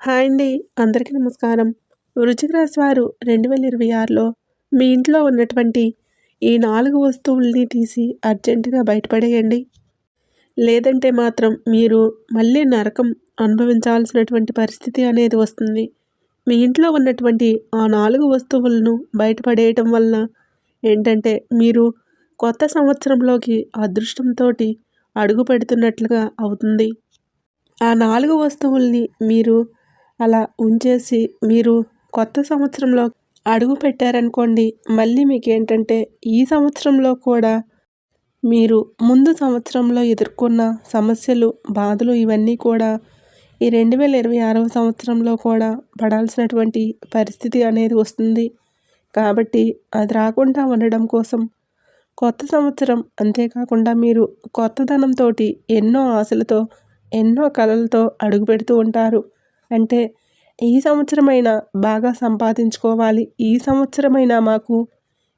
Hi అండి. అందరికీ నమస్కారం. వృచిక రాశి వారు రెండు వేల ఇరవై ఆరులో మీ ఇంట్లో ఉన్నటువంటి ఈ నాలుగు వస్తువుల్ని తీసి అర్జెంటుగా బయటపడేయండి. లేదంటే మాత్రం మీరు మళ్ళీ నరకం అనుభవించాల్సినటువంటి పరిస్థితి అనేది వస్తుంది. మీ ఇంట్లో ఉన్నటువంటి ఆ నాలుగు వస్తువులను బయటపడేయటం వలన ఏంటంటే మీరు కొత్త సంవత్సరంలోకి అదృష్టంతో అడుగు పెడుతున్నట్లుగా అవుతుంది. ఆ నాలుగు వస్తువుల్ని మీరు అలా ఉంచేసి మీరు కొత్త సంవత్సరంలో అడుగు పెట్టారనుకోండి మళ్ళీ మీకు ఏంటంటే ఈ సంవత్సరంలో కూడా మీరు ముందు సంవత్సరంలో ఎదుర్కొన్న సమస్యలు బాధలు ఇవన్నీ కూడా ఈ రెండు వేల ఇరవై ఆరవ సంవత్సరంలో కూడా పడాల్సినటువంటి పరిస్థితి అనేది వస్తుంది. కాబట్టి అది రాకుండా ఉండడం కోసం కొత్త సంవత్సరం అంతేకాకుండా మీరు కొత్తదనంతో ఎన్నో ఆశలతో ఎన్నో కళలతో అడుగు పెడుతూ ఉంటారు. అంటే ఈ సంవత్సరమైనా బాగా సంపాదించుకోవాలి. ఈ సంవత్సరమైనా మాకు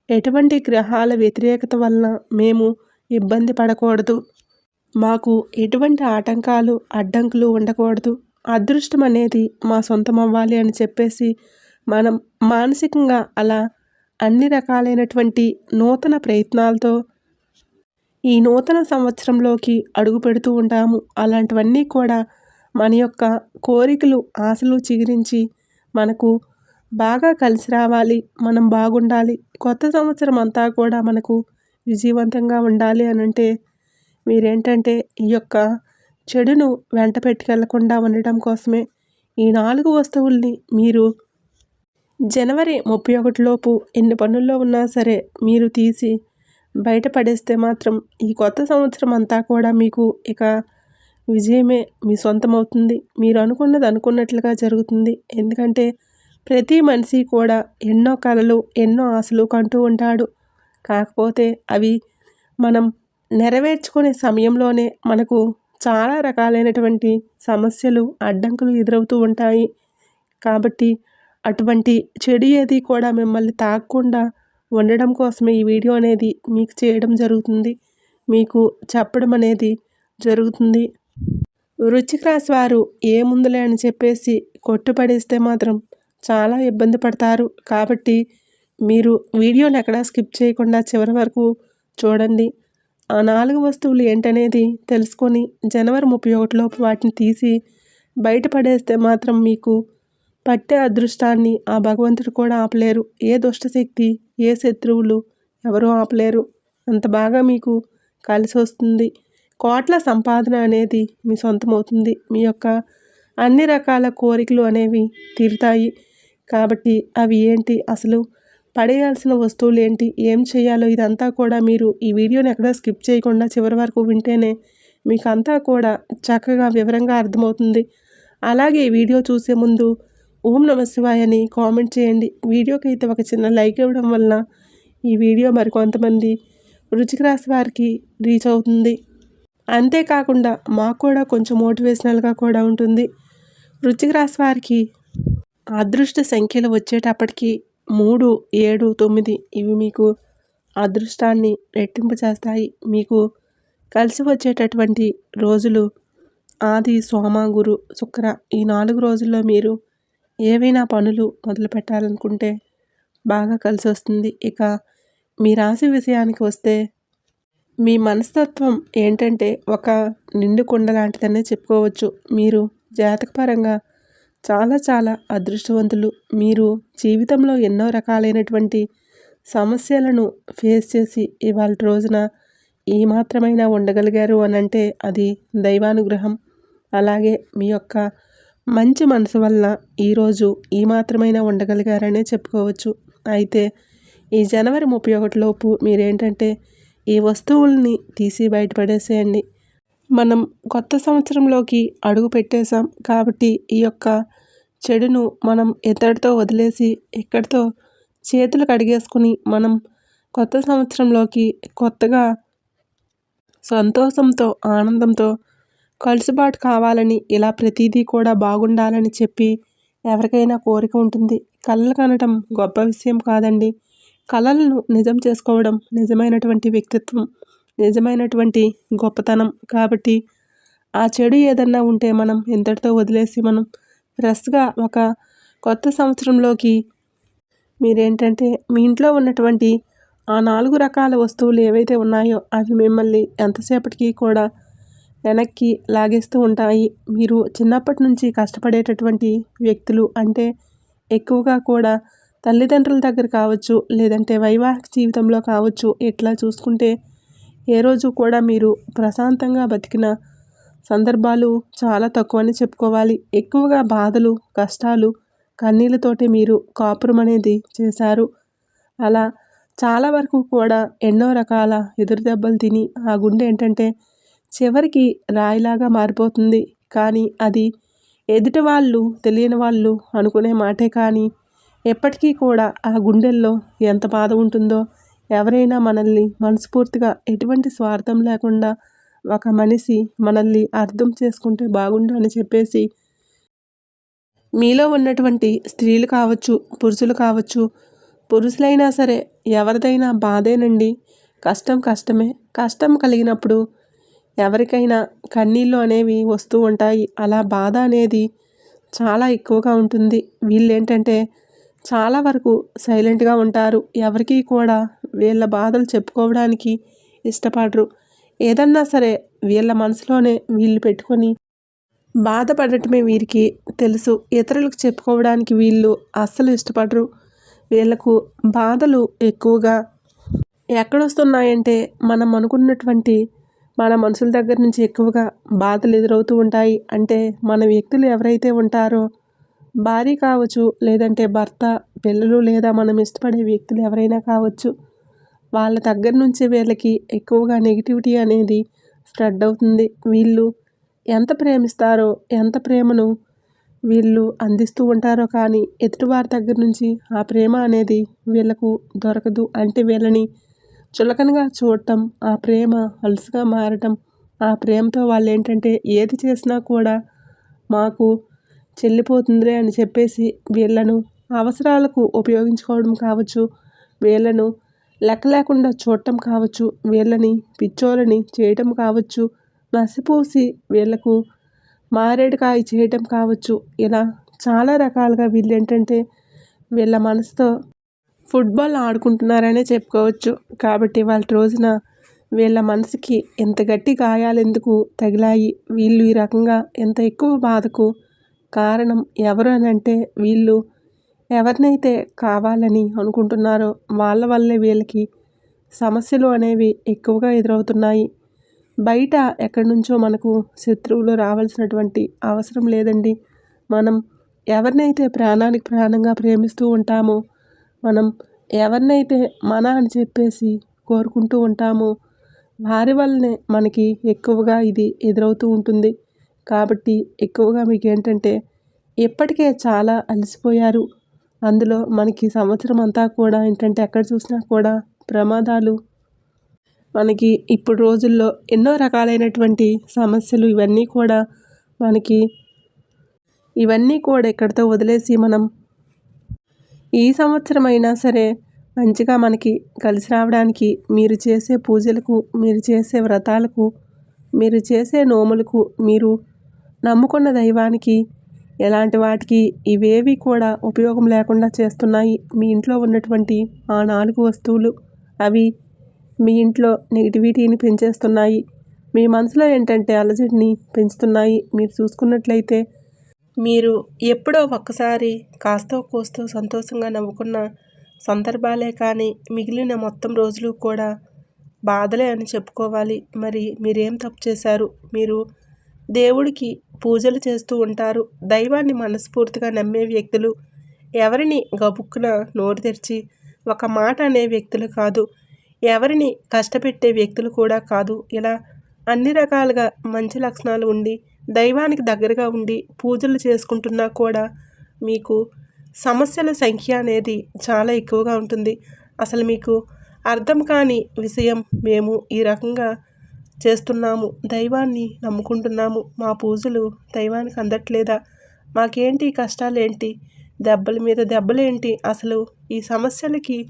ఎటువంటి గ్రహాల వ్యతిరేకత వలన మేము ఇబ్బంది పడకూడదు. మాకు ఎటువంటి ఆటంకాలు అడ్డంకులు ఉండకూడదు. అదృష్టం అనేది మా సొంతం అవ్వాలి అని చెప్పేసి మనం మానసికంగా అలా అన్ని రకాలైనటువంటి నూతన ప్రయత్నాలతో ఈ నూతన సంవత్సరంలోకి అడుగు పెడుతూ ఉంటాము. అలాంటివన్నీ కూడా మన యొక్క కోరికలు ఆశలు చిగురించి మనకు బాగా కలిసి రావాలి మనం బాగుండాలి. కొత్త సంవత్సరం అంతా కూడా మనకు విజయవంతంగా ఉండాలి అని అంటే మీరేంటంటే ఈ యొక్క చెడును వెంట పెట్టుకెళ్ళకుండా ఉండటం కోసమే ఈ నాలుగు వస్తువుల్ని మీరు జనవరి ముప్పై ఒకటిలోపు ఎన్ని పనుల్లో ఉన్నా సరే మీరు తీసి బయటపడేస్తే మాత్రం ఈ కొత్త సంవత్సరం అంతా కూడా మీకు ఇక విజయమే మీ సొంతం అవుతుంది మీరు అనుకున్నది అనుకున్నట్లుగా జరుగుతుంది. ఎందుకంటే ప్రతి మనిషి కూడా ఎన్నో కళలు ఎన్నో ఆశలు కంటూ ఉంటాడు. కాకపోతే అవి మనం నెరవేర్చుకునే సమయంలోనే మనకు చాలా రకాలైనటువంటి సమస్యలు అడ్డంకులు ఎదురవుతూ ఉంటాయి. కాబట్టి అటువంటి చెడు ఏది కూడా మిమ్మల్ని తాకకుండా ఉండడం కోసమే ఈ వీడియో అనేది మీకు చేయడం జరుగుతుంది. మీకు చెప్పడం అనేది జరుగుతుంది. వృచ్చిక రాశి వారు ఏముందులే అని చెప్పేసి కొట్టుపడేస్తే మాత్రం చాలా ఇబ్బంది పడతారు. కాబట్టి మీరు వీడియోని ఎక్కడా స్కిప్ చేయకుండా చివరి వరకు చూడండి. ఆ నాలుగు వస్తువులు ఏంటనేది తెలుసుకొని జనవరి ముప్పై ఒకటిలోపు వాటిని తీసి బయటపడేస్తే మాత్రం మీకు పట్టే అదృష్టాన్ని ఆ భగవంతుడు కూడా ఆపలేరు. ఏ దుష్టశక్తి ఏ శత్రువులు ఎవరూ ఆపలేరు. అంత బాగా మీకు కలిసి వస్తుంది కోట్ల సంపాదన అనేది మీ సొంతమవుతుంది. మీ యొక్క అన్ని రకాల కోరికలు అనేవి తీరుతాయి. కాబట్టి అవి ఏంటి? అసలు పడేయాల్సిన వస్తువులు ఏంటి? ఏం చేయాలో? ఇదంతా కూడా మీరు ఈ వీడియోని ఎక్కడ స్కిప్ చేయకుండా చివరి వరకు వింటేనే మీకు అంతా కూడా చక్కగా వివరంగా అర్థమవుతుంది. అలాగే ఈ వీడియో చూసే ముందు ఓం నమ అని కామెంట్ చేయండి. వీడియోకి అయితే ఒక చిన్న లైక్ ఇవ్వడం వలన ఈ వీడియో మరికొంతమంది రుచికి రాసి వారికి రీచ్ అవుతుంది. అంతేకాకుండా మాకు కూడా కొంచెం మోటివేషనల్గా కూడా ఉంటుంది. వృచ్చిక రాశి వారికి అదృష్ట సంఖ్యలు వచ్చేటప్పటికి మూడు ఏడు తొమ్మిది ఇవి మీకు అదృష్టాన్ని రెట్టింపు చేస్తాయి మీకు కలిసి వచ్చేటటువంటి రోజులు ఆది సోమ గురు శుక్ర ఈ నాలుగు రోజుల్లో మీరు ఏవైనా పనులు మొదలు పెట్టాలనుకుంటే బాగా కలిసి వస్తుంది ఇక మీ రాశి విషయానికి వస్తే మీ మనస్తత్వం ఏంటంటే ఒక నిండు కుండ లాంటిదనే చెప్పుకోవచ్చు. మీరు జాతకపరంగా చాలా చాలా అదృష్టవంతులు. మీరు జీవితంలో ఎన్నో రకాలైనటువంటి సమస్యలను ఫేస్ చేసి ఇవాళ రోజున ఈ మాత్రమైనా ఉండగలిగారు అని అంటే అది దైవానుగ్రహం. అలాగే మీ యొక్క మంచి మనసు వల్ల ఈరోజు ఈ మాత్రమైనా ఉండగలిగారనే చెప్పుకోవచ్చు. అయితే ఈ జనవరి ముప్పై ఒకటిలోపు మీరేంటంటే ఈ వస్తువుల్ని తీసి బయటపడేసేయండి. మనం కొత్త సంవత్సరంలోకి అడుగు పెట్టేశాం కాబట్టి ఈ యొక్క చెడును మనం ఎత్తడితో వదిలేసి ఎక్కడితో చేతులు కడిగేసుకుని మనం కొత్త సంవత్సరంలోకి కొత్తగా సంతోషంతో ఆనందంతో కలిసిబాటు కావాలని ఇలా ప్రతిదీ కూడా బాగుండాలని చెప్పి ఎవరికైనా కోరిక ఉంటుంది. కళ్ళలు కనటం గొప్ప విషయం కాదండి. కళలను నిజం చేసుకోవడం నిజమైనటువంటి వ్యక్తిత్వం నిజమైనటువంటి గొప్పతనం. కాబట్టి ఆ చెడు ఏదన్నా ఉంటే మనం ఇంతటితో వదిలేసి మనం ఫ్రెష్గా ఒక కొత్త సంవత్సరంలోకి మీరేంటంటే మీ ఇంట్లో ఉన్నటువంటి ఆ నాలుగు రకాల వస్తువులు ఏవైతే ఉన్నాయో అవి మిమ్మల్ని ఎంతసేపటికి కూడా వెనక్కి లాగేస్తూ ఉంటాయి. మీరు చిన్నప్పటి నుంచి కష్టపడేటటువంటి వ్యక్తులు అంటే ఎక్కువగా కూడా తల్లిదండ్రుల దగ్గర కావచ్చు లేదంటే వైవాహిక జీవితంలో కావచ్చు ఇట్లా చూసుకుంటే ఏ రోజు కూడా మీరు ప్రశాంతంగా బతికిన సందర్భాలు చాలా తక్కువని చెప్పుకోవాలి. ఎక్కువగా బాధలు కష్టాలు కన్నీళ్ళతోటి మీరు కాపురం అనేది చేశారు. అలా చాలా వరకు కూడా ఎన్నో రకాల ఎదురు దెబ్బలు తిని ఆ గుండె ఏంటంటే చివరికి రాయిలాగా మారిపోతుంది. కానీ అది ఎదుటి వాళ్ళు తెలియని వాళ్ళు అనుకునే మాటే కానీ ఎప్పటికీ కూడా ఆ గుండెల్లో ఎంత బాధ ఉంటుందో ఎవరైనా మనల్ని మనస్ఫూర్తిగా ఎటువంటి స్వార్థం లేకుండా ఒక మనిషి మనల్ని అర్థం చేసుకుంటే బాగుండు అని చెప్పేసి మీలో ఉన్నటువంటి స్త్రీలు కావచ్చు పురుషులు కావచ్చు పురుషులైనా సరే ఎవరిదైనా బాధేనండి. కష్టం కష్టమే. కష్టం కలిగినప్పుడు ఎవరికైనా కన్నీళ్ళు అనేవి వస్తూ ఉంటాయి. అలా బాధ అనేది చాలా ఎక్కువగా ఉంటుంది. వీళ్ళు ఏంటంటే చాలా వరకు సైలెంట్గా ఉంటారు. ఎవరికి కూడా వీళ్ళ బాధలు చెప్పుకోవడానికి ఇష్టపడరు. ఏదన్నా సరే వీళ్ళ మనసులోనే వీళ్ళు పెట్టుకొని బాధపడటమే వీరికి తెలుసు. ఇతరులకు చెప్పుకోవడానికి వీళ్ళు అస్సలు ఇష్టపడరు. వీళ్ళకు బాధలు ఎక్కువగా ఎక్కడొస్తున్నాయంటే మనం అనుకున్నటువంటి మన మనుషుల దగ్గర నుంచి ఎక్కువగా బాధలు ఎదురవుతూ ఉంటాయి. అంటే మన వ్యక్తులు ఎవరైతే ఉంటారో భార్య కావచ్చు లేదంటే భర్త పిల్లలు లేదా మనం ఇష్టపడే వ్యక్తులు ఎవరైనా కావచ్చు వాళ్ళ దగ్గర నుంచి వీళ్ళకి ఎక్కువగా నెగిటివిటీ అనేది స్ప్రెడ్ అవుతుంది. వీళ్ళు ఎంత ప్రేమిస్తారో ఎంత ప్రేమను వీళ్ళు అందిస్తూ ఉంటారో కానీ ఎదుటివారి దగ్గర నుంచి ఆ ప్రేమ అనేది వీళ్ళకు దొరకదు. అంటే వీళ్ళని చులకనగా చూడటం ఆ ప్రేమ అలుసుగా మారటం ఆ ప్రేమతో వాళ్ళు ఏంటంటే ఏది చేసినా కూడా మాకు చెల్లిపోతుందిలే అని చెప్పేసి వీళ్ళను అవసరాలకు ఉపయోగించుకోవడం కావచ్చు వీళ్ళను లెక్క లేకుండా చూడటం కావచ్చు వీళ్ళని పిచ్చోలని చేయటం కావచ్చు మసిపూసి వీళ్ళకు మారేడుకాయ చేయటం కావచ్చు. ఇలా చాలా రకాలుగా వీళ్ళు ఏంటంటే వీళ్ళ మనసుతో ఫుట్బాల్ ఆడుకుంటున్నారనే చెప్పుకోవచ్చు. కాబట్టి వాళ్ళ రోజున వీళ్ళ మనసుకి ఎంత గట్టి గాయాలు ఎందుకు తగిలాయి వీళ్ళు ఈ రకంగా ఎంత ఎక్కువ బాధకు కారణం ఎవరు అని అంటే వీళ్ళు ఎవరినైతే కావాలని అనుకుంటున్నారో వాళ్ళ వల్లే వీళ్ళకి సమస్యలు అనేవి ఎక్కువగా ఎదురవుతున్నాయి. బయట ఎక్కడి నుంచో మనకు శత్రువులు రావాల్సినటువంటి అవసరం లేదండి. మనం ఎవరినైతే ప్రాణానికి ప్రాణంగా ప్రేమిస్తూ ఉంటామో మనం ఎవరినైతే మన అని చెప్పేసి కోరుకుంటూ ఉంటామో వారి వల్లనే మనకి ఎక్కువగా ఇది ఎదురవుతూ ఉంటుంది. కాబట్టి ఎక్కువగా మీకు ఏంటంటే ఇప్పటికే చాలా అలసిపోయారు. అందులో మనకి సంవత్సరం అంతా కూడా ఏంటంటే ఎక్కడ చూసినా కూడా ప్రమాదాలు. మనకి ఇప్పుడు రోజుల్లో ఎన్నో రకాలైనటువంటి సమస్యలు ఇవన్నీ కూడా మనకి ఇవన్నీ కూడా ఎక్కడితో వదిలేసి మనం ఈ సంవత్సరం అయినా సరే మంచిగా మనకి కలిసి రావడానికి మీరు చేసే పూజలకు మీరు చేసే వ్రతాలకు మీరు చేసే నోములకు మీరు నమ్ముకున్న దైవానికి ఎలాంటి వాటికి ఇవేవి కూడా ఉపయోగం లేకుండా చేస్తున్నాయి మీ ఇంట్లో ఉన్నటువంటి ఆ నాలుగు వస్తువులు. అవి మీ ఇంట్లో నెగిటివిటీని పెంచేస్తున్నాయి. మీ మనసులో ఏంటంటే అలజడిని పెంచుతున్నాయి. మీరు చూసుకున్నట్లయితే మీరు ఎప్పుడో ఒక్కసారి కాస్తో కోస్తో సంతోషంగా నవ్వుకున్న సందర్భాలే కానీ మిగిలిన మొత్తం రోజులు కూడా బాధలే అని చెప్పుకోవాలి. మరి మీరేం తప్పు చేశారు? మీరు దేవుడికి పూజలు చేస్తూ ఉంటారు. దైవాన్ని మనస్ఫూర్తిగా నమ్మే వ్యక్తులు ఎవరిని గబుక్కున నోరు తెరిచి ఒక మాట అనే వ్యక్తులు కాదు. ఎవరిని కష్టపెట్టే వ్యక్తులు కూడా కాదు. ఇలా అన్ని రకాలుగా మంచి లక్షణాలు ఉండి దైవానికి దగ్గరగా ఉండి పూజలు చేసుకుంటున్నా కూడా మీకు సమస్యల సంఖ్య అనేది చాలా ఎక్కువగా ఉంటుంది. అసలు మీకు అర్థం కాని విషయం మేము ఈ రకంగా చేస్తున్నాము. దైవాన్ని నమ్ముకుంటున్నాము. మా పూజలు దైవానికి అందట్లేదా? మాకేంటి? కష్టాలేంటి? దెబ్బల మీద దెబ్బలేంటి? అసలు ఈ సమస్యలకి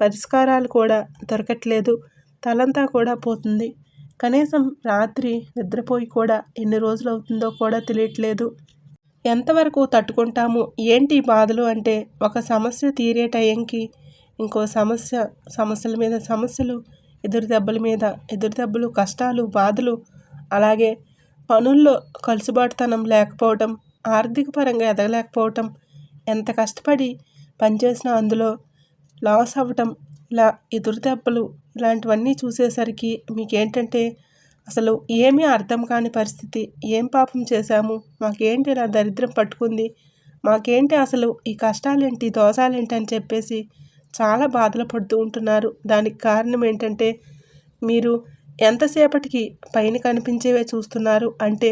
పరిష్కారాలు కూడా దొరకట్లేదు. తలంతా కూడా పోతుంది. కనీసం రాత్రి నిద్రపోయి కూడా ఎన్ని రోజులు అవుతుందో కూడా తెలియట్లేదు. ఎంతవరకు తట్టుకుంటాము? ఏంటి బాధలు అంటే ఒక సమస్య తీరే టైంకి ఇంకో సమస్య సమస్యల మీద సమస్యలు ఎదురు దెబ్బల మీద ఎదురు దెబ్బలు కష్టాలు బాధలు అలాగే పనుల్లో కలుసుబాటుతనం లేకపోవటం ఆర్థిక పరంగా ఎదగలేకపోవటం ఎంత కష్టపడి పనిచేసినా అందులో లాస్ అవ్వటం ఇలా ఎదురు దెబ్బలు ఇలాంటివన్నీ చూసేసరికి మీకేంటంటే అసలు ఏమీ అర్థం కాని పరిస్థితి ఏం పాపం చేశాము మాకేంటి ఇలా దరిద్రం పట్టుకుంది మాకేంటి అసలు ఈ కష్టాలేంటి దోషాలేంటి అని చెప్పేసి చాలా బాధలు పడుతూ ఉంటున్నారు. దానికి కారణం ఏంటంటే మీరు ఎంతసేపటికి పైన కనిపించేవే చూస్తున్నారు. అంటే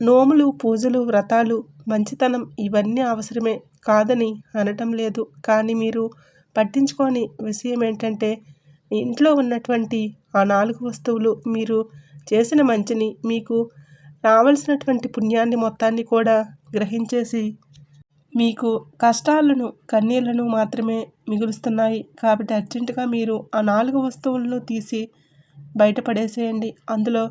నోములు పూజలు వ్రతాలు మంచితనం ఇవన్నీ అవసరమే కాదని అనటం లేదు. కానీ మీరు పట్టించుకోని విషయం ఏంటంటే ఇంట్లో ఉన్నటువంటి ఆ నాలుగు వస్తువులు మీరు చేసిన మంచిని మీకు రావాల్సినటువంటి పుణ్యాన్ని మొత్తాన్ని కూడా గ్రహించేసి మీకు కష్టాలను కన్నీళ్ళను మాత్రమే మిగులుస్తున్నాయి. కాబట్టి అర్జెంటుగా మీరు ఆ నాలుగు వస్తువులను తీసి బయటపడేసేయండి. అందులో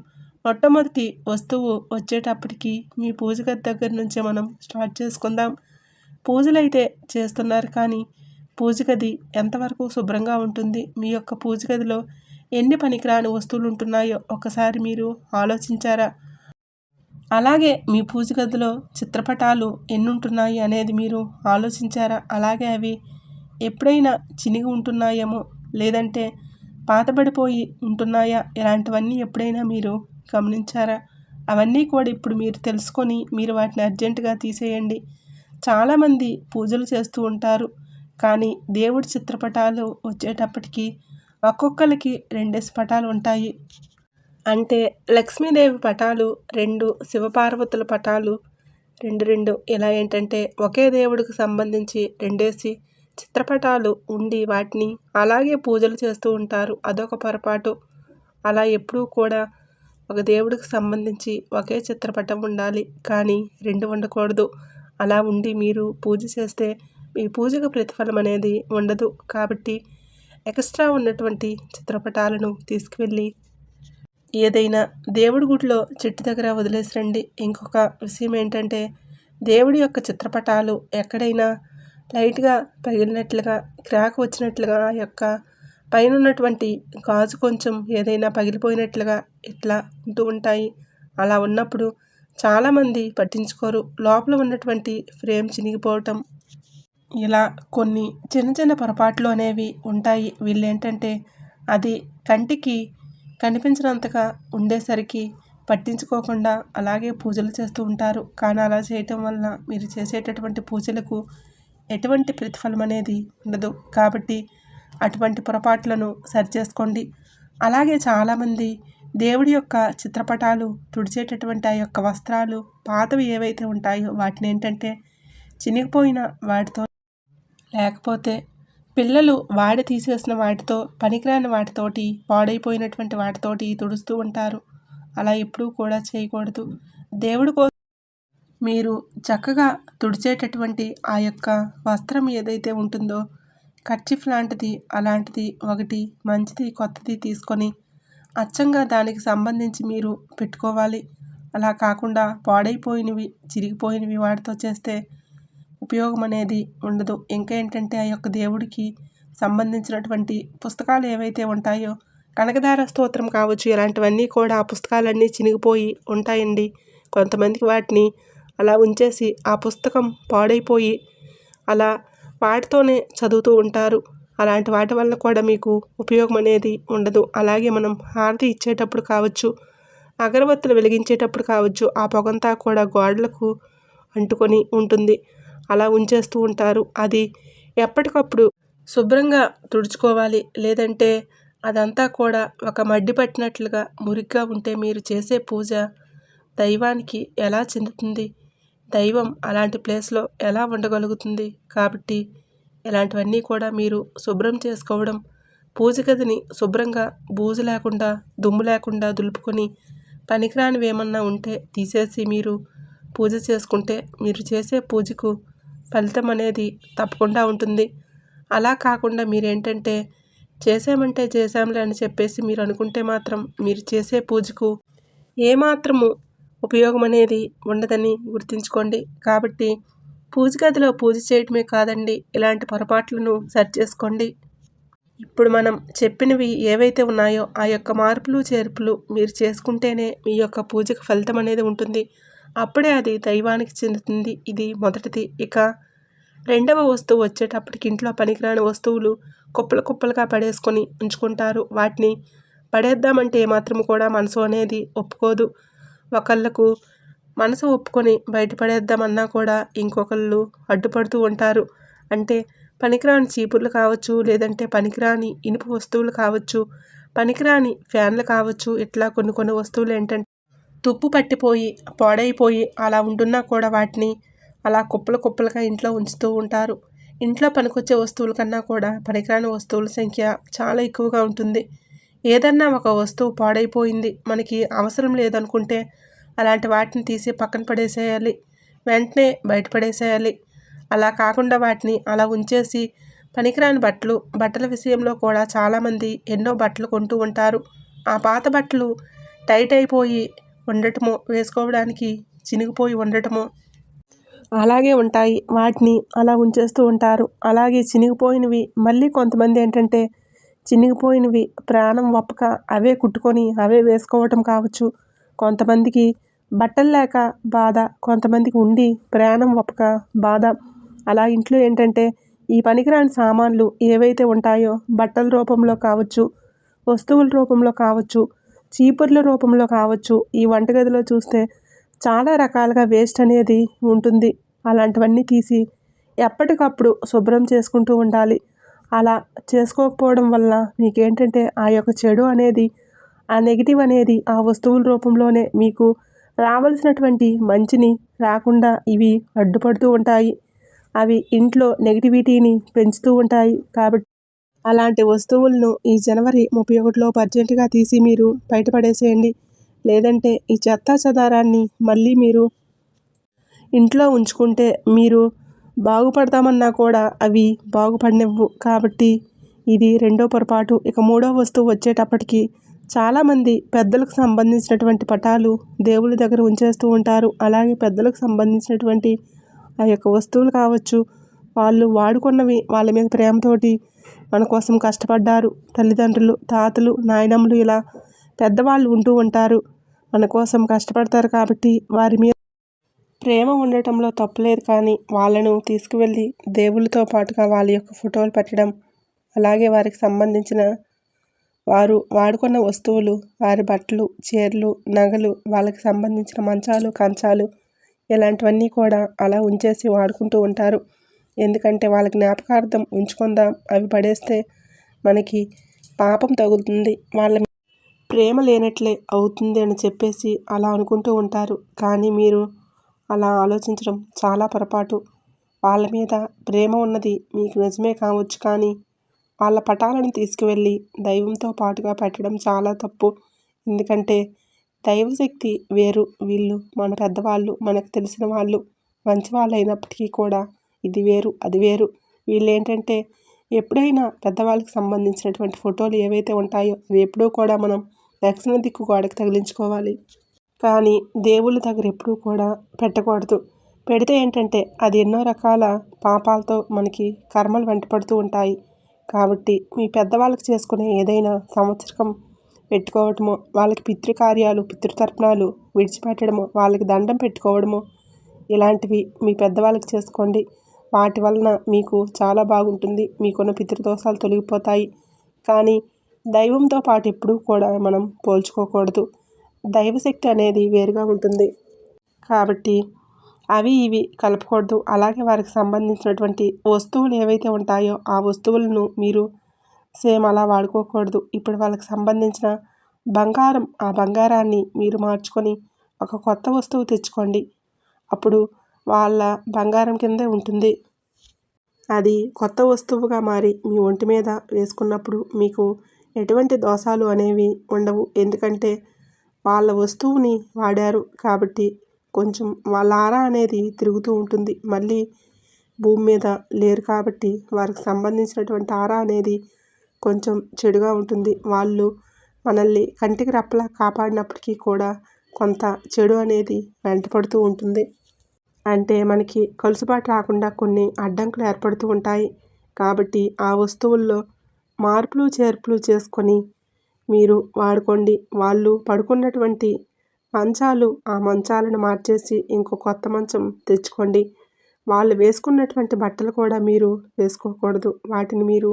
మొట్టమొదటి వస్తువు వచ్చేటప్పటికి మీ పూజ గది దగ్గర నుంచే మనం స్టార్ట్ చేసుకుందాం. పూజలు అయితే చేస్తున్నారు కానీ పూజ గది ఎంతవరకు శుభ్రంగా ఉంటుంది? మీ యొక్క పూజ గదిలో ఎన్ని పనికిరాని వస్తువులు ఉంటున్నాయో ఒకసారి మీరు ఆలోచించారా? అలాగే మీ పూజ గదిలో చిత్రపటాలు ఎన్ని ఉంటున్నాయి అనేది మీరు ఆలోచించారా? అలాగే అవి ఎప్పుడైనా చినిగి ఉంటున్నాయేమో లేదంటే పాతబడిపోయి ఉంటున్నాయా? ఇలాంటివన్నీ ఎప్పుడైనా మీరు గమనించారా? అవన్నీ కూడా ఇప్పుడు మీరు తెలుసుకొని మీరు వాటిని అర్జెంటుగా తీసేయండి. చాలామంది పూజలు చేస్తూ ఉంటారు కానీ దేవుడి చిత్రపటాలు వచ్చేటప్పటికి ఒక్కొక్కరికి రెండేసి పటాలు ఉంటాయి. అంటే లక్ష్మీదేవి పటాలు రెండు శివపార్వతుల పటాలు రెండు రెండు. ఇలా ఏంటంటే ఒకే దేవుడికి సంబంధించి రెండేసి చిత్రపటాలు ఉండి వాటిని అలాగే పూజలు చేస్తూ ఉంటారు. అదొక పొరపాటు. అలా ఎప్పుడూ కూడా ఒక దేవుడికి సంబంధించి ఒకే చిత్రపటం ఉండాలి. కానీ రెండు ఉండకూడదు. అలా ఉండి మీరు పూజ చేస్తే మీ పూజకు ప్రతిఫలం అనేది ఉండదు. కాబట్టి ఎక్స్ట్రా ఉన్నటువంటి చిత్రపటాలను తీసుకువెళ్ళి ఏదైనా దేవుడి గుడిలో చెట్టు దగ్గర వదిలేసిరండి. ఇంకొక విషయం ఏంటంటే దేవుడి యొక్క చిత్రపటాలు ఎక్కడైనా లైట్గా పగిలినట్లుగా క్రాక్ వచ్చినట్లుగా ఆ యొక్క పైన ఉన్నటువంటి గాజు కొంచెం ఏదైనా పగిలిపోయినట్లుగా ఇట్లా ఉంటూ ఉంటాయి. అలా ఉన్నప్పుడు చాలామంది పట్టించుకోరు. లోపల ఉన్నటువంటి ఫ్రేమ్ చినిగిపోవటం. ఇలా కొన్ని చిన్న చిన్న పొరపాట్లు అనేవి ఉంటాయి. వీళ్ళు ఏంటంటే అది కంటికి కనిపించినంతగా ఉండేసరికి పట్టించుకోకుండా అలాగే పూజలు చేస్తూ ఉంటారు. కానీ అలా చేయటం వలన మీరు చేసేటటువంటి పూజలకు ఎటువంటి ప్రతిఫలం అనేది ఉండదు. కాబట్టి అటువంటి పొరపాట్లను సరిచేసుకోండి. అలాగే చాలామంది దేవుడి యొక్క చిత్రపటాలు తుడిచేటటువంటి ఆ యొక్క వస్త్రాలు పాతవి ఏవైతే ఉంటాయో వాటిని ఏంటంటే చినిగిపోయిన వాటితో లేకపోతే పిల్లలు వాడి తీసేసిన వాటితో పనికిరాని వాటితోటి పాడైపోయినటువంటి వాటితోటి తుడుస్తూ ఉంటారు. అలా ఎప్పుడూ కూడా చేయకూడదు. దేవుడి కోసం మీరు చక్కగా తుడిచేటటువంటి ఆ యొక్క వస్త్రం ఏదైతే ఉంటుందో కర్చీఫ్ లాంటిది అలాంటిది ఒకటి మంచిది కొత్తది తీసుకొని అచ్చంగా దానికి సంబంధించి మీరు పెట్టుకోవాలి. అలా కాకుండా పాడైపోయినవి చిరిగిపోయినవి వాటితో చేస్తే ఉపయోగం అనేది ఉండదు. ఇంకా ఏంటంటే ఆ యొక్క దేవుడికి సంబంధించినటువంటి పుస్తకాలు ఏవైతే ఉంటాయో కనకదార స్తోత్రం కావచ్చు ఇలాంటివన్నీ కూడా ఆ పుస్తకాలన్నీ చినిగిపోయి ఉంటాయండి. కొంతమందికి వాటిని అలా ఉంచేసి ఆ పుస్తకం పాడైపోయి అలా వాటితోనే చదువుతూ ఉంటారు. అలాంటి వాటి వల్ల కూడా మీకు ఉపయోగం అనేది ఉండదు. అలాగే మనం హారతి ఇచ్చేటప్పుడు కావచ్చు అగరబత్తులు వెలిగించేటప్పుడు కావచ్చు ఆ పొగంతా కూడా గోడలకు అంటుకొని ఉంటుంది. అలా ఉంచేస్తూ ఉంటారు. అది ఎప్పటికప్పుడు శుభ్రంగా తుడుచుకోవాలి. లేదంటే అదంతా కూడా ఒక మడ్డి పట్టినట్లుగా మురిగ్గా ఉంటే మీరు చేసే పూజ దైవానికి ఎలా చెందుతుంది? దైవం అలాంటి ప్లేస్లో ఎలా ఉండగలుగుతుంది? కాబట్టి ఇలాంటివన్నీ కూడా మీరు శుభ్రం చేసుకోవడం పూజ గదిని శుభ్రంగా బూజు లేకుండా దుమ్ము లేకుండా దులుపుకొని పనికిరానివి ఏమన్నా ఉంటే తీసేసి మీరు పూజ చేసుకుంటే మీరు చేసే పూజకు ఫలితం అనేది తప్పకుండా ఉంటుంది. అలా కాకుండా మీరేంటంటే చేసామంటే చేసాంలే అని చెప్పేసి మీరు అనుకుంటే మాత్రం మీరు చేసే పూజకు ఏమాత్రము ఉపయోగం అనేది ఉండదని గుర్తుంచుకోండి. కాబట్టి పూజ గదిలో పూజ చేయటమే కాదండి ఇలాంటి పొరపాట్లను సరి చేసుకోండి. ఇప్పుడు మనం చెప్పినవి ఏవైతే ఉన్నాయో ఆ యొక్క మార్పులు చేర్పులు మీరు చేసుకుంటేనే మీ యొక్క పూజకు ఫలితం అనేది ఉంటుంది. అప్పుడే అది దైవానికి చెందుతుంది. ఇది మొదటిది. ఇక రెండవ వస్తువు వచ్చేటప్పటికి ఇంట్లో పనికిరాని వస్తువులు కుప్పలు కుప్పలుగా పడేసుకొని ఉంచుకుంటారు. వాటిని పడేద్దామంటే ఏమాత్రం కూడా మనసు అనేది ఒప్పుకోదు. ఒకళ్ళకు మనసు ఒప్పుకొని బయటపడేద్దామన్నా కూడా ఇంకొకళ్ళు అడ్డుపడుతూ ఉంటారు. అంటే పనికిరాని చీపుర్లు కావచ్చు లేదంటే పనికిరాని ఇనుప వస్తువులు కావచ్చు పనికిరాని ఫ్యాన్లు కావచ్చు ఇట్లా కొన్ని కొన్ని వస్తువులు ఏంటంటే తుప్పు పట్టిపోయి పాడైపోయి అలా ఉంటున్నా కూడా వాటిని అలా కుప్పలు కుప్పలుగా ఇంట్లో ఉంచుతూ ఉంటారు. ఇంట్లో పనికొచ్చే వస్తువుల కన్నా కూడా పనికిరాని వస్తువుల సంఖ్య చాలా ఎక్కువగా ఉంటుంది. ఏదన్నా ఒక వస్తువు పాడైపోయింది మనకి అవసరం లేదనుకుంటే అలాంటి వాటిని తీసి పక్కన పడేసేయాలి వెంటనే బయటపడేసేయాలి. అలా కాకుండా వాటిని అలా ఉంచేసి పనికిరాని బట్టలు బట్టల విషయంలో కూడా చాలామంది ఎన్నో బట్టలు కొంటూ ఉంటారు. ఆ పాత బట్టలు టైట్ అయిపోయి ఉండటము వేసుకోవడానికి చినిగిపోయి ఉండటము అలాగే ఉంటాయి. వాటిని అలా ఉంచేస్తూ ఉంటారు. అలాగే చినిగిపోయినవి. మళ్ళీ కొంతమంది ఏంటంటే చినిగిపోయినవి ప్రాణం ఒప్పక అవే కుట్టుకొని అవే వేసుకోవటం కావచ్చు. కొంతమందికి బట్టలు లేక బాధ కొంతమందికి ఉండి ప్రయాణం ఒప్పక బాధ. అలా ఇంట్లో ఏంటంటే ఈ పనికిరాని సామాన్లు ఏవైతే ఉంటాయో బట్టల రూపంలో కావచ్చు వస్తువుల రూపంలో కావచ్చు చీపుర్ల రూపంలో కావచ్చు ఈ వంటగదిలో చూస్తే చాలా రకాలుగా వేస్ట్ అనేది ఉంటుంది. అలాంటివన్నీ తీసి ఎప్పటికప్పుడు శుభ్రం చేసుకుంటూ ఉండాలి. అలా చేసుకోకపోవడం వల్ల మీకేంటంటే ఆ యొక్క చెడు అనేది ఆ నెగిటివ్ అనేది ఆ వస్తువుల రూపంలోనే మీకు రావాల్సినటువంటి మంచిని రాకుండా ఇవి అడ్డుపడుతూ ఉంటాయి. అవి ఇంట్లో నెగిటివిటీని పెంచుతూ ఉంటాయి. కాబట్టి అలాంటి వస్తువులను ఈ జనవరి ముప్పై ఒకటిలో అర్జెంటుగా తీసి మీరు బయటపడేసేయండి. లేదంటే ఈ చెత్త చెదారాన్ని మళ్ళీ మీరు ఇంట్లో ఉంచుకుంటే మీరు బాగుపడతామన్నా కూడా అవి బాగుపడినవ్వు. కాబట్టి ఇది రెండో పొరపాటు. ఇక మూడో వస్తువు వచ్చేటప్పటికి చాలామంది పెద్దలకు సంబంధించినటువంటి పటాలు దేవుళ్ళ దగ్గర ఉంచేస్తూ ఉంటారు. అలాగే పెద్దలకు సంబంధించినటువంటి ఆ యొక్క వస్తువులు కావచ్చు వాళ్ళు వాడుకున్నవి వాళ్ళ మీద ప్రేమతోటి మన కోసం కష్టపడ్డారు తల్లిదండ్రులు తాతలు నాయనమ్మలు ఇలా పెద్దవాళ్ళు ఉంటూ ఉంటారు. మన కోసం కష్టపడతారు కాబట్టి వారి మీద ప్రేమ ఉండటంలో తప్పులేదు కానీ వాళ్ళను తీసుకువెళ్ళి దేవుళ్ళతో పాటుగా వాళ్ళ యొక్క ఫోటోలు పెట్టడం అలాగే వారికి సంబంధించిన వారు వాడుకున్న వస్తువులు వారి బట్టలు చీరలు నగలు వాళ్ళకి సంబంధించిన మంచాలు కంచాలు ఇలాంటివన్నీ కూడా అలా ఉంచేసి వాడుకుంటూ ఉంటారు. ఎందుకంటే వాళ్ళకి జ్ఞాపకార్థం ఉంచుకుందాం. అవి పడేస్తే మనకి పాపం తగులుతుంది. వాళ్ళ ప్రేమ లేనట్లే అవుతుంది అని చెప్పేసి అలా అనుకుంటూ ఉంటారు. కానీ మీరు అలా ఆలోచించడం చాలా పొరపాటు. వాళ్ళ మీద ప్రేమ ఉన్నది మీకు నిజమే కావచ్చు కానీ వాళ్ళ పటాలను తీసుకువెళ్ళి దైవంతో పాటుగా పెట్టడం చాలా తప్పు. ఎందుకంటే దైవశక్తి వేరు. వీళ్ళు మన పెద్దవాళ్ళు మనకు తెలిసిన వాళ్ళు మంచి వాళ్ళు అయినప్పటికీ కూడా ఇది వేరు అది వేరు. వీళ్ళు ఏంటంటే ఎప్పుడైనా పెద్దవాళ్ళకి సంబంధించినటువంటి ఫోటోలు ఏవైతే ఉంటాయో అవి ఎప్పుడూ కూడా మనం దక్షిణ దిక్కు గోడకు తగిలించుకోవాలి. కానీ దేవుళ్ళ దగ్గర ఎప్పుడూ కూడా పెట్టకూడదు. పెడితే ఏంటంటే అది ఎన్నో రకాల పాపాలతో మనకి కర్మలు వెంటపడుతూ ఉంటాయి. కాబట్టి మీ పెద్దవాళ్ళకి చేసుకునే ఏదైనా సంవత్సరం పెట్టుకోవటమో వాళ్ళకి పితృకార్యాలు పితృతర్పణాలు విడిచిపెట్టడము వాళ్ళకి దండం పెట్టుకోవడము ఇలాంటివి మీ పెద్దవాళ్ళకి చేసుకోండి. వాటి వలన మీకు చాలా బాగుంటుంది. మీకున్న పితృదోషాలు తొలగిపోతాయి. కానీ దైవంతో పాటు ఎప్పుడూ కూడా మనం పోల్చుకోకూడదు. దైవశక్తి అనేది వేరుగా ఉంటుంది. కాబట్టి అవి ఇవి కలపకూడదు. అలాగే వారికి సంబంధించినటువంటి వస్తువులు ఏవైతే ఉంటాయో ఆ వస్తువులను మీరు సేమ్ అలా వాడుకోకూడదు. ఇప్పుడు వాళ్ళకి సంబంధించిన బంగారం ఆ బంగారాన్ని మీరు మార్చుకొని ఒక కొత్త వస్తువు తెచ్చుకోండి. అప్పుడు వాళ్ళ బంగారం కిందే ఉంటుంది. అది కొత్త వస్తువుగా మారి మీ ఒంటి మీద వేసుకున్నప్పుడు మీకు ఎటువంటి దోషాలు అనేవి ఉండవు. ఎందుకంటే వాళ్ళ వస్తువుని వాడారు కాబట్టి కొంచెం వాళ్ళ ఆరా అనేది తిరుగుతూ ఉంటుంది. మళ్ళీ భూమి మీద లేరు కాబట్టి వారికి సంబంధించినటువంటి ఆరా అనేది కొంచెం చెడుగా ఉంటుంది. వాళ్ళు మనల్ని కంటికి రెప్పలా కాపాడినప్పటికీ కూడా కొంత చెడు అనేది వెంటపడుతూ ఉంటుంది. అంటే మనకి కలుసుబాటు రాకుండా కొన్ని అడ్డంకులు ఏర్పడుతూ ఉంటాయి. కాబట్టి ఆ వస్తువుల్లో మార్పులు చేర్పులు చేసుకొని మీరు వాడుకోండి. వాళ్ళు పడుకున్నటువంటి మంచాలు ఆ మంచాలను మార్చేసి ఇంకో కొత్త మంచం తెచ్చుకోండి. వాళ్ళు వేసుకున్నటువంటి బట్టలు కూడా మీరు వేసుకోకూడదు. వాటిని మీరు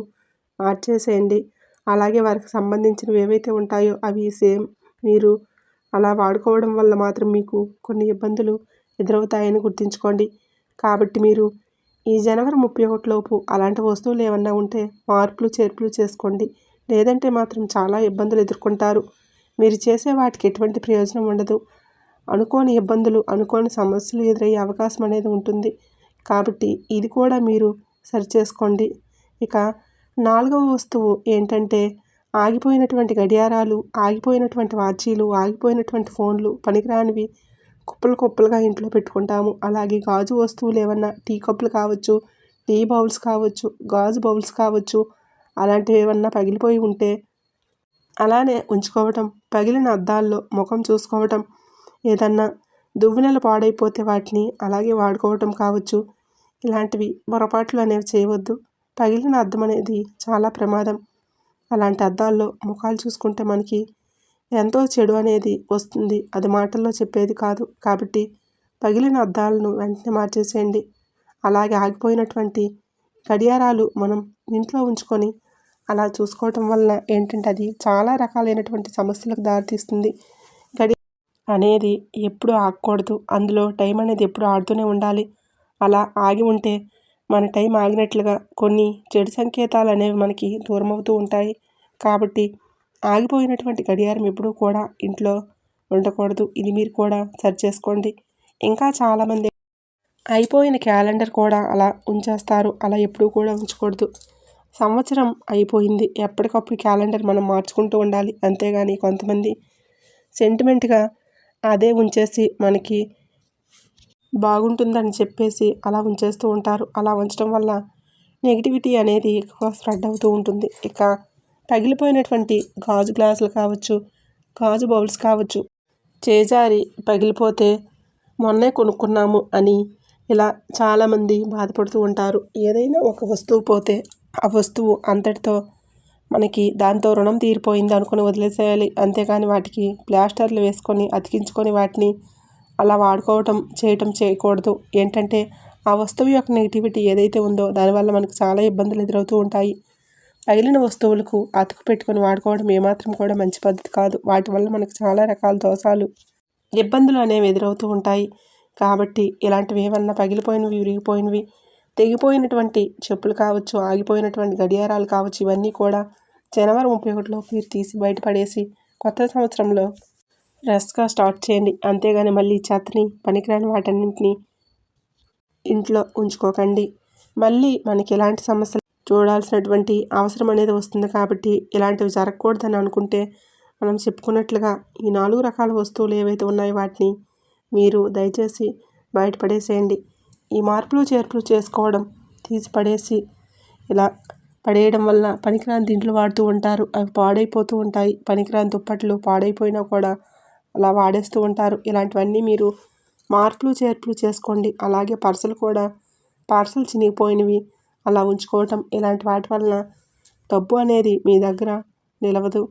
మార్చేసేయండి. అలాగే వారికి సంబంధించినవి ఏవైతే ఉంటాయో అవి సేమ్ మీరు అలా వాడుకోవడం వల్ల మాత్రం మీకు కొన్ని ఇబ్బందులు ఎదురవుతాయని గుర్తుంచుకోండి. కాబట్టి మీరు ఈ జనవరి ముప్పై ఒకటిలోపు అలాంటి వస్తువులు ఏమన్నా ఉంటే మార్పులు చేర్పులు చేసుకోండి. లేదంటే మాత్రం చాలా ఇబ్బందులు ఎదుర్కొంటారు. మీరు చేసే వాటికి ఎటువంటి ప్రయోజనం ఉండదు. అనుకోని ఇబ్బందులు అనుకోని సమస్యలు ఎదురయ్యే అవకాశం అనేది ఉంటుంది. కాబట్టి ఇది కూడా మీరు సరిచేసుకోండి ఇక నాలుగవ వస్తువు ఏంటంటే ఆగిపోయినటువంటి గడియారాలు ఆగిపోయినటువంటి వాచీలు ఆగిపోయినటువంటి ఫోన్లు పనికిరానివి కుప్పలు కుప్పలుగా ఇంట్లో పెట్టుకుంటాము. అలాగే గాజు వస్తువులు ఏమన్నా టీ కప్పులు కావచ్చు టీ బౌల్స్ కావచ్చు గాజు బౌల్స్ కావచ్చు అలాంటివి ఏమన్నా పగిలిపోయి ఉంటే అలానే ఉంచుకోవటం పగిలిన అద్దాల్లో ముఖం చూసుకోవటం ఏదన్నా దువ్వెనలు పాడైపోతే వాటిని అలాగే వాడుకోవటం కావచ్చు. ఇలాంటివి పొరపాట్లు అనేవి చేయవద్దు. పగిలిన అద్దం అనేది చాలా ప్రమాదం. అలాంటి అద్దాల్లో ముఖాలు చూసుకుంటే మనకి ఎంతో చెడు అనేది వస్తుంది. అది మాటల్లో చెప్పేది కాదు. కాబట్టి పగిలిన అద్దాలను వెంటనే మార్చేసేయండి. అలాగే ఆగిపోయినటువంటి గడియారాలు మనం ఇంట్లో ఉంచుకొని అలా చూసుకోవటం వల్ల ఏంటంటే అది చాలా రకాలైనటువంటి సమస్యలకు దారితీస్తుంది. గడి అనేది ఎప్పుడు ఆగకూడదు. అందులో టైం అనేది ఎప్పుడు ఆడుతూనే ఉండాలి. అలా ఆగి ఉంటే మన టైం ఆగినట్లుగా కొన్ని చెడు సంకేతాలు అనేవి మనకి దూరం అవుతూ ఉంటాయి. కాబట్టి ఆగిపోయినటువంటి గడియారం ఎప్పుడూ కూడా ఇంట్లో ఉండకూడదు. ఇది మీరు కూడా సెర్చ్ చేసుకోండి. ఇంకా చాలామంది అయిపోయిన క్యాలెండర్ కూడా అలా ఉంచేస్తారు. అలా ఎప్పుడూ కూడా ఉంచకూడదు. సంవత్సరం అయిపోయింది. ఎప్పటికప్పుడు క్యాలెండర్ మనం మార్చుకుంటూ ఉండాలి. అంతేగాని కొంతమంది సెంటిమెంట్గా అదే ఉంచేసి మనకి బాగుంటుందని చెప్పేసి అలా ఉంచేస్తూ ఉంటారు. అలా ఉంచడం వల్ల నెగిటివిటీ అనేది ఎక్కువ స్ప్రెడ్ అవుతూ ఉంటుంది. ఇక పగిలిపోయినటువంటి గాజు గ్లాసులు కావచ్చు గాజు బౌల్స్ కావచ్చు చేజారి పగిలిపోతే మొన్నే కొనుక్కున్నాము అని ఇలా చాలామంది బాధపడుతూ ఉంటారు. ఏదైనా ఒక వస్తువు పోతే ఆ వస్తువు అంతటితో మనకి దాంతో రుణం తీరిపోయింది అనుకుని వదిలేసేయాలి. అంతేకాని వాటికి ప్లాస్టర్లు వేసుకొని అతికించుకొని వాటిని అలా వాడుకోవటం చేయటం చేయకూడదు. ఏంటంటే ఆ వస్తువు యొక్క నెగిటివిటీ ఏదైతే ఉందో దానివల్ల మనకు చాలా ఇబ్బందులు ఎదురవుతూ ఉంటాయి. పగిలిన వస్తువులకు అతుకు పెట్టుకుని వాడుకోవడం ఏమాత్రం కూడా మంచి పద్ధతి కాదు. వాటి వల్ల మనకు చాలా రకాల దోషాలు ఇబ్బందులు అనేవి ఎదురవుతూ ఉంటాయి. కాబట్టి ఇలాంటివి ఏమన్నా పగిలిపోయినవి విరిగిపోయినవి తెగిపోయినటువంటి చెప్పులు కావచ్చు ఆగిపోయినటువంటి గడియారాలు కావచ్చు ఇవన్నీ కూడా జనవరి ముప్పై ఒకటిలో మీరు తీసి బయటపడేసి కొత్త సంవత్సరంలో రెస్ట్గా స్టార్ట్ చేయండి. అంతేగాని మళ్ళీ చెత్తని పనికిరాని వాటన్నింటినీ ఇంట్లో ఉంచుకోకండి. మళ్ళీ మనకి ఎలాంటి సమస్యలు చూడాల్సినటువంటి అవసరం అనేది వస్తుంది కాబట్టి ఇలాంటివి జరగకూడదని అనుకుంటే మనం చెప్పుకున్నట్లుగా ఈ నాలుగు రకాల వస్తువులు ఏవైతే ఉన్నాయో వాటిని మీరు దయచేసి బయటపడేసేయండి ఈ మార్పులు చేర్పులు చేసుకోవడం తీసి పడేసి ఇలా పడేయడం వల్ల పనికిరాని దీంట్లో వాడుతూ ఉంటారు. అవి పాడైపోతూ ఉంటాయి. పనికిరాని దుప్పట్లు పాడైపోయినా కూడా అలా వాడేస్తూ ఉంటారు. ఇలాంటివన్నీ మీరు మార్పులు చేర్పులు చేసుకోండి. అలాగే పర్సులు కూడా పార్సల్ చినిగిపోయినవి అలా ఉంచుకోవటం ఇలాంటి వాటి వలన డబ్బు అనేది మీ దగ్గర నిలవదు.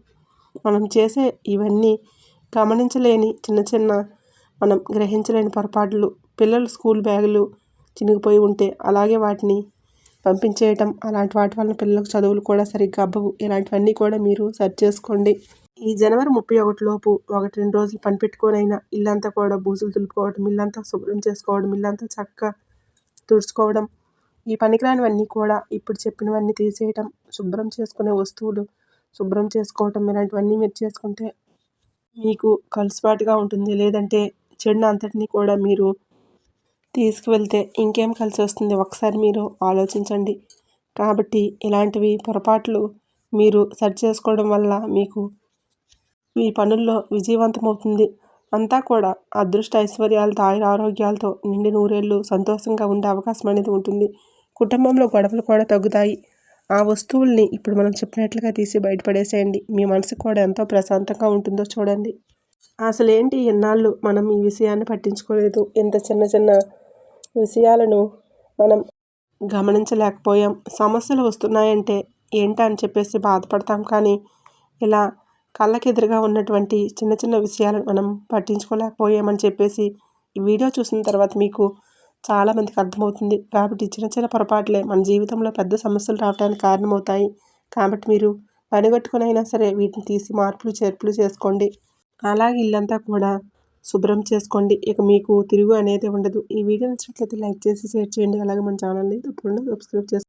మనం చేసే ఇవన్నీ గమనించలేని చిన్న చిన్న మనం గ్రహించలేని పొరపాట్లు పిల్లలు స్కూల్ బ్యాగులు చినిగిపోయి ఉంటే అలాగే వాటిని పంపించేయటం అలాంటి వాటి వలన పిల్లలకు చదువులు కూడా సరిగ్గా అబ్బవు. ఇలాంటివన్నీ కూడా మీరు సరి చేసుకోండి. ఈ జనవరి ముప్పై ఒకటిలోపు ఒకటి రెండు రోజులు పనిపెట్టుకోనైనా ఇల్లంతా కూడా బూజులు దులుపుకోవడం ఇల్లంతా శుభ్రం చేసుకోవడం ఇల్లంతా చక్కగా తుడుచుకోవడం ఈ పనికిరానివన్నీ కూడా ఇప్పుడు చెప్పినవన్నీ తీసేయటం శుభ్రం చేసుకునే వస్తువులు శుభ్రం చేసుకోవటం ఇలాంటివన్నీ మీరు చేసుకుంటే మీకు కలిసిపాటుగా ఉంటుంది. లేదంటే చెడును అంతటినీ కూడా మీరు తీసుకువెళ్తే ఇంకేం కలిసి వస్తుంది? ఒకసారి మీరు ఆలోచించండి. కాబట్టి ఇలాంటివి పొరపాట్లు మీరు సరి చేసుకోవడం వల్ల మీకు మీ పనుల్లో విజయవంతమవుతుంది. అంతా కూడా అదృష్ట ఐశ్వర్యాలతో ఆయుర ఆరోగ్యాలతో నిండి నూరేళ్ళు సంతోషంగా ఉండే అవకాశం అనేది ఉంటుంది. కుటుంబంలో గొడవలు కూడా తగ్గుతాయి. ఆ వస్తువుల్ని ఇప్పుడు మనం చెప్పినట్లుగా తీసి బయటపడేసేయండి. మీ మనసు కూడా ఎంతో ప్రశాంతంగా ఉంటుందో చూడండి. అసలేంటి ఎన్నాళ్ళు మనం ఈ విషయాన్ని పట్టించుకోలేదు. ఇంత చిన్న చిన్న విషయాలను మనం గమనించలేకపోయాం. సమస్యలు వస్తున్నాయంటే ఏంటా అని చెప్పేసి బాధపడతాం కానీ ఇలా కళ్ళకెదురుగా ఉన్నటువంటి చిన్న చిన్న విషయాలను మనం పట్టించుకోలేకపోయామని చెప్పేసి ఈ వీడియో చూసిన తర్వాత మీకు చాలామందికి అర్థమవుతుంది. కాబట్టి చిన్న చిన్న పొరపాట్లే మన జీవితంలో పెద్ద సమస్యలు రావడానికి కారణమవుతాయి. కాబట్టి మీరు పనిగట్టుకునైనా సరే వీటిని తీసి మార్పులు చేర్పులు చేసుకోండి. అలాగే ఇల్లంతా కూడా శుభ్రం చేసుకోండి. ఇక మీకు తిరుగు అనేది ఉండదు. ఈ వీడియో నచ్చినట్లయితే లైక్ చేసి షేర్ చేయండి. అలాగే మన ఛానల్ని తప్పకుండా సబ్స్క్రైబ్ చేసుకోండి.